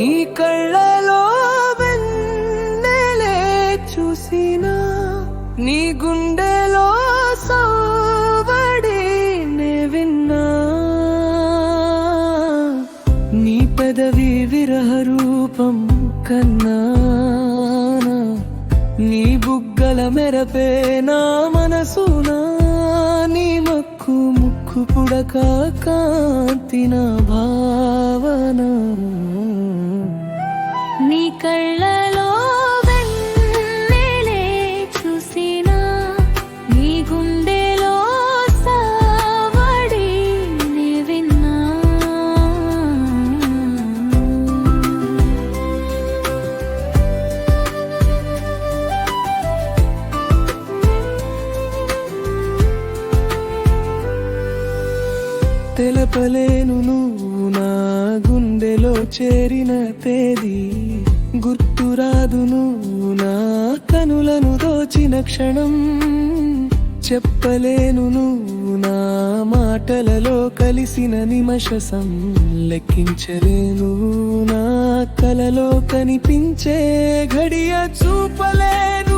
నీ కళ్ళలో వెన్నెలే చూసినా నీ గుండెలో సవ్వడి విన్నా నీ పెదవి విరహ రూపం కన్నా నీ బుగ్గల మెరపే నా మనసునా నీ మక్కు ముక్కు పుడక కాంతి నా భావనా. తెలపలేను నువ్వు నా గుండెలో చేరిన తేదీ. గుర్తురాదు నువ్వు నా కనులను దోచిన క్షణం. చెప్పలేను నువ్వు నా మాటలలో కలిసిన నిమశసం లెక్కించలేను నా కలలో కనిపించే ఘడియ చూపలేను.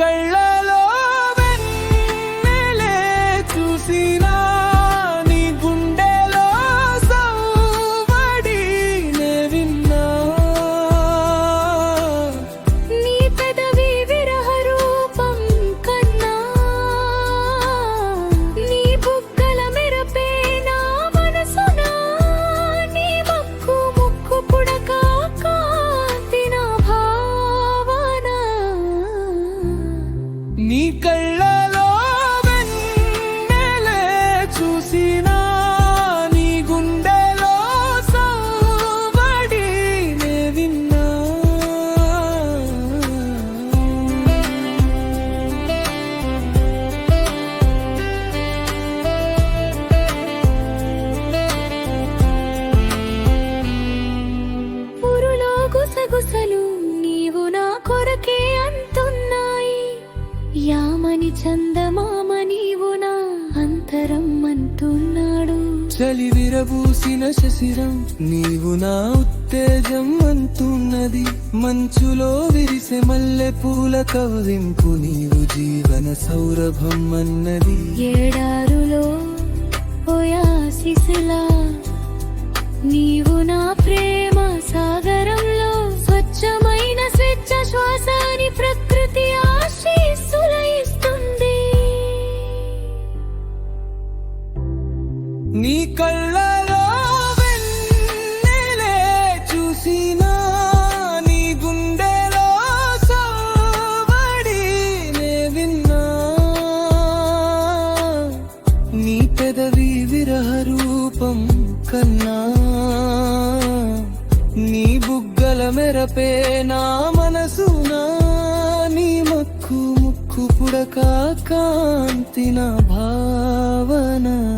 నీ నీ కళ్ళలో అంతరం అంటున్నాడు. చలి విరబూసిన శశిరం నీవు నా ఉత్తేజం అంటున్నది. మంచులో విరిసె మల్లె పూల కవ్వింపు నీవు జీవన సౌరభం అన్నది. ఏడారులో ఓయాసిసిలా నీవు నా ప్రేమ కన్నా నీ బుగ్గల మెరపే నా మనసునా నీ మక్కు ముక్కు పుడక కాంతి నా భావనా.